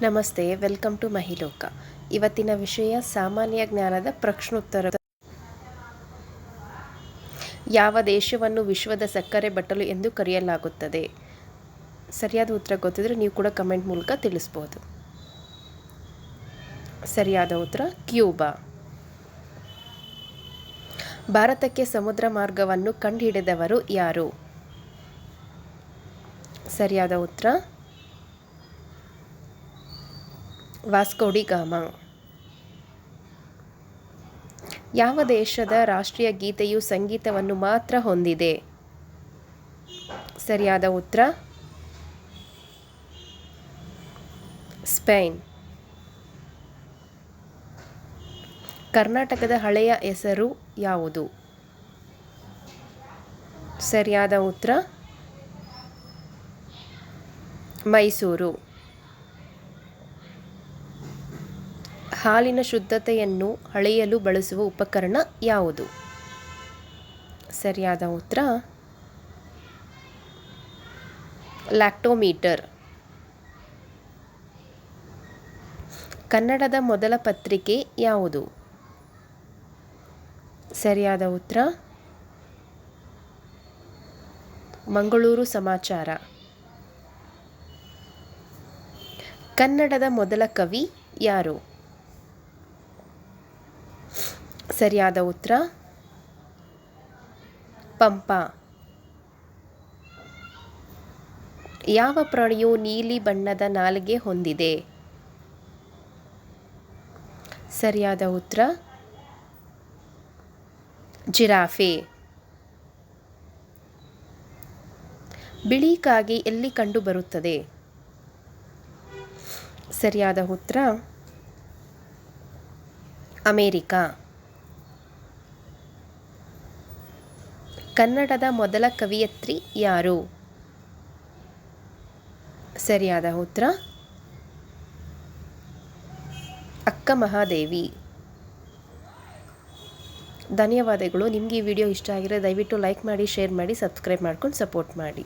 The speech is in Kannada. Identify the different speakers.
Speaker 1: ನಮಸ್ತೆ, ವೆಲ್ಕಮ್ ಟು ಮಹಿಲೋಕ. ಇವತ್ತಿನ ವಿಷಯ ಸಾಮಾನ್ಯ ಜ್ಞಾನದ ಪ್ರಶ್ನೋತ್ತರ. ಯಾವ ದೇಶವನ್ನು ವಿಶ್ವದ ಸಕ್ಕರೆ ಬಟ್ಟಲು ಎಂದು ಕರೆಯಲಾಗುತ್ತದೆ? ಸರಿಯಾದ ಉತ್ತರ ಗೊತ್ತಿದ್ರೆ ನೀವು ಕೂಡ ಕಮೆಂಟ್ ಮೂಲಕ ತಿಳಿಸ್ಬೋದು. ಸರಿಯಾದ ಉತ್ತರ, ಕ್ಯೂಬಾ. ಭಾರತಕ್ಕೆ ಸಮುದ್ರ ಮಾರ್ಗವನ್ನು ಕಂಡುಹಿಡಿದವರು ಯಾರು? ಸರಿಯಾದ ಉತ್ತರ ವಾಸ್ಕೋಡಿ ಗಾಮ. ಯಾವ ದೇಶದ ರಾಷ್ಟ್ರೀಯ ಗೀತೆಯು ಸಂಗೀತವನ್ನು ಮಾತ್ರ ಹೊಂದಿದೆ? ಸರಿಯಾದ ಉತ್ತರ? ಸ್ಪೇನ್. ಕರ್ನಾಟಕದ ಹಳೆಯ ಹೆಸರು ಯಾವುದು? ಸರಿಯಾದ ಉತ್ತರ? ಮೈಸೂರು. ಹಾಲಿನ ಶುದ್ಧತೆಯನ್ನು ಅಳೆಯಲು ಬಳಸುವ ಉಪಕರಣ ಯಾವುದು? ಸರಿಯಾದ ಉತ್ತರ, ಲ್ಯಾಕ್ಟೋಮೀಟರ್. ಕನ್ನಡದ ಮೊದಲ ಪತ್ರಿಕೆ ಯಾವುದು? ಸರಿಯಾದ ಉತ್ತರ, ಮಂಗಳೂರು ಸಮಾಚಾರ. ಕನ್ನಡದ ಮೊದಲ ಕವಿ ಯಾರು? ಸರಿಯಾದ ಉತ್ತರ? ಪಂಪ. ಯಾವ ಪ್ರಾಣಿಯು ನೀಲಿ ಬಣ್ಣದ ನಾಲಿಗೆ ಹೊಂದಿದೆ? ಸರಿಯಾದ ಉತ್ತರ? ಜಿರಾಫೆ. ಬಿಳಿ ಕಾಗೆ ಎಲ್ಲಿ ಕಂಡುಬರುತ್ತದೆ? ಸರಿಯಾದ ಉತ್ತರ? ಅಮೇರಿಕಾ. ಕನ್ನಡದ ಮೊದಲ ಕವಿಯತ್ರಿ ಯಾರು? ಸರಿಯಾದ ಉತ್ತರ? ಅಕ್ಕ ಮಹಾದೇವಿ. ಧನ್ಯವಾದಗಳು. ನಿಮಗೆ ಈ ವಿಡಿಯೋ ಇಷ್ಟ ಆಗಿರೋ ದಯವಿಟ್ಟು ಲೈಕ್ ಮಾಡಿ, ಶೇರ್ ಮಾಡಿ, ಸಬ್ಸ್ಕ್ರೈಬ್ ಮಾಡ್ಕೊಂಡು ಸಪೋರ್ಟ್ ಮಾಡಿ.